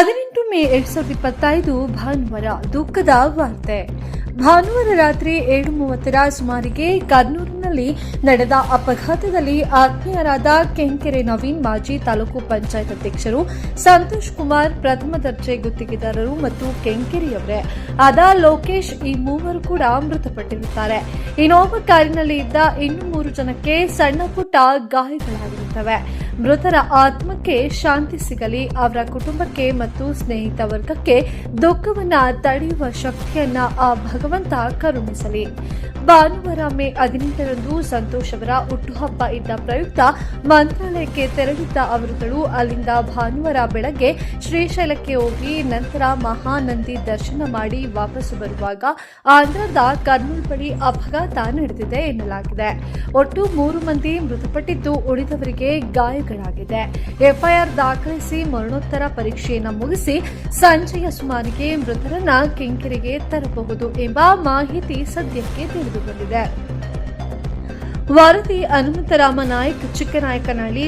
ಹದಿನೆಂಟು ಮೇ ಎರಡ್ ಸಾವಿರದ ಇಪ್ಪತ್ತೈದು ಭಾನುವಾರ ದುಃಖದ ವಾರ್ತೆ. ಭಾನುವಾರ ರಾತ್ರಿ ಏಳು ಮೂವತ್ತರ ಸುಮಾರಿಗೆ ಕರ್ನೂರಿನಲ್ಲಿ ನಡೆದ ಅಪಘಾತದಲ್ಲಿ ಆತ್ಮೀಯರಾದ ಕೆಂಕೆರೆ ನವೀನ್ ಮಾಜಿ ತಾಲೂಕು ಪಂಚಾಯತ್ ಅಧ್ಯಕ್ಷರು ಸಂತೋಷ್ ಕುಮಾರ್ ಪ್ರಥಮ ದರ್ಜೆ ಗುತ್ತಿಗೆದಾರರು ಮತ್ತು ಕೆಂಕೆರೆಯವರೇ. ಆದ ಲೋಕೇಶ್ ಈ ಮೂವರು ಕೂಡ ಮೃತಪಟ್ಟಿರುತ್ತಾರೆ. ಇನ್ನೋವ ಕಾರಿನಲ್ಲಿ ಇದ್ದ ಇನ್ನು ಮೂರು ಜನಕ್ಕೆ ಸಣ್ಣ ಪುಟ್ಟ ಗಾಯಗಳಾಗಿರುತ್ತವೆ. ಮೃತರ ಆತ್ಮಕ್ಕೆ ಶಾಂತಿ ಸಿಗಲಿ, ಅವರ ಕುಟುಂಬಕ್ಕೆ ಮತ್ತು ಸ್ನೇಹಿತ ವರ್ಗಕ್ಕೆ ದುಃಖವನ್ನ ತಡೆಯುವ ಶಕ್ತಿಯನ್ನ ಆ ಭಗವಂತ ಕರುಣಿಸಲಿ. ಭಾನುವಾರ ಮೇ ಹದಿನೆಂಟರಂದು ಸಂತೋಷ್ ಅವರ ಹುಟ್ಟುಹಬ್ಬ ಇದ್ದ ಪ್ರಯುಕ್ತ ಮಂತ್ರಾಲಯಕ್ಕೆ ತೆರಳಿದ್ದ ಅವರುಗಳು ಅಲ್ಲಿಂದ ಭಾನುವಾರ ಬೆಳಗ್ಗೆ ಶ್ರೀಶೈಲಕ್ಕೆ ಹೋಗಿ ನಂತರ ಮಹಾನಂದಿ ದರ್ಶನ ಮಾಡಿ ವಾಪಸ್ಸು ಬರುವಾಗ ಆಂಧ್ರದ ಕರ್ನೂಲ್ ಬಳಿ ಅಪಘಾತ ನಡೆದಿದೆ ಎನ್ನಲಾಗಿದೆ. ಒಟ್ಟು ಮೂರು ಮಂದಿ ಮೃತಪಟ್ಟಿದ್ದು ಉಳಿದವರಿಗೆ ಗಾಯಗಳಾಗಿದೆ. ಎಫ್ಐಆರ್ ದಾಖಲಿಸಿ ಮರಣೋತ್ತರ ಪರೀಕ್ಷೆಯನ್ನು ಮುಗಿಸಿ ಸಂಜೆಯ ಸುಮಾರಿಗೆ ಮೃತರನ್ನ ಕೆಂಕೆರೆಗೆ ತರಬಹುದು ಎಂಬ ಮಾಹಿತಿ ಸದ್ಯಕ್ಕೆ ತಿಳಿದು ಬಂದಿದೆ ವರದಿ ಹನುಮಂತರಾಮ ನಾಯ್ಕ್ ಚಿಕ್ಕನಾಯಕನಹಳ್ಳಿ